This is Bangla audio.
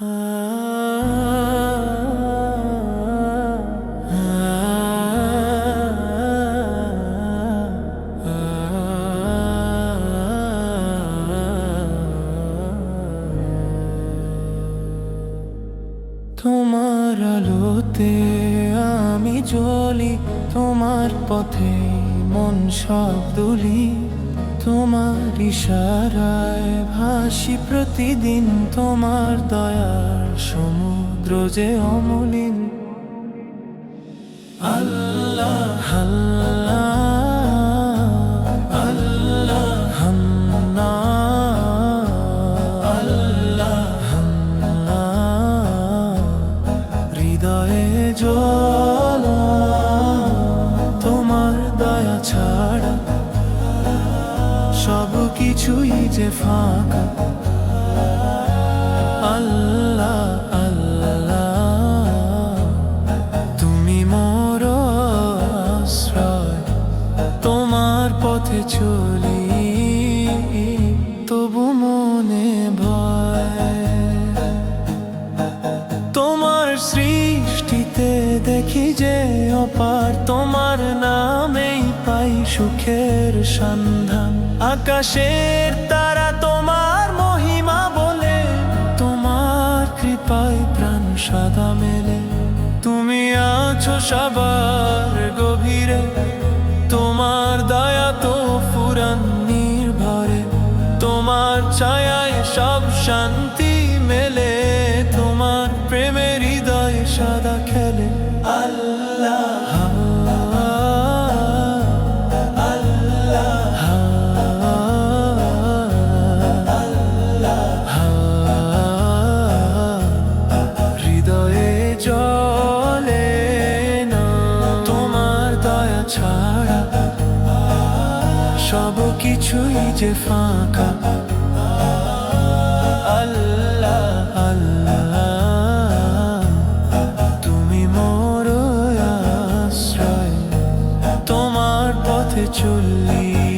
তোমার আলোতে আমি জ্বলি তোমার পথে মন সব দুলি। তোমার ইশারায় ভাসি প্রতিদিন তোমার দয়ার সমুদ্র যে অমলিন। আল্লাহ আল্লাহ আল্লাহ আল্লাহ আল্লাহ, হৃদয়ে জল কিছুই যে ফাঁকা। আল্লাহ আল্লাহ। তুমি মোর আশ্রয়, তোমার পথে চলি। তবু মনে ভয়। তোমার সৃষ্টিতে দেখি যে অপার, তোমার নামেই পাই সুখের সন্ধান। আকাশের তারা তোমার মহিমা বলে, তোমার কৃপায় প্রাণ সাদা মেলে। তুমি আছো সবার গভীরে, তোমার দয়া তো ফুরান নির্ভরে, তোমার ছায়ায় সব শান্তি হৃদয়ে জলে না, তোমার দয়া ছাড়া সব কিছুই যে ফাঁকা। আল্লাহ আল্লাহ, তুমি মোর তোমার পথে চললি।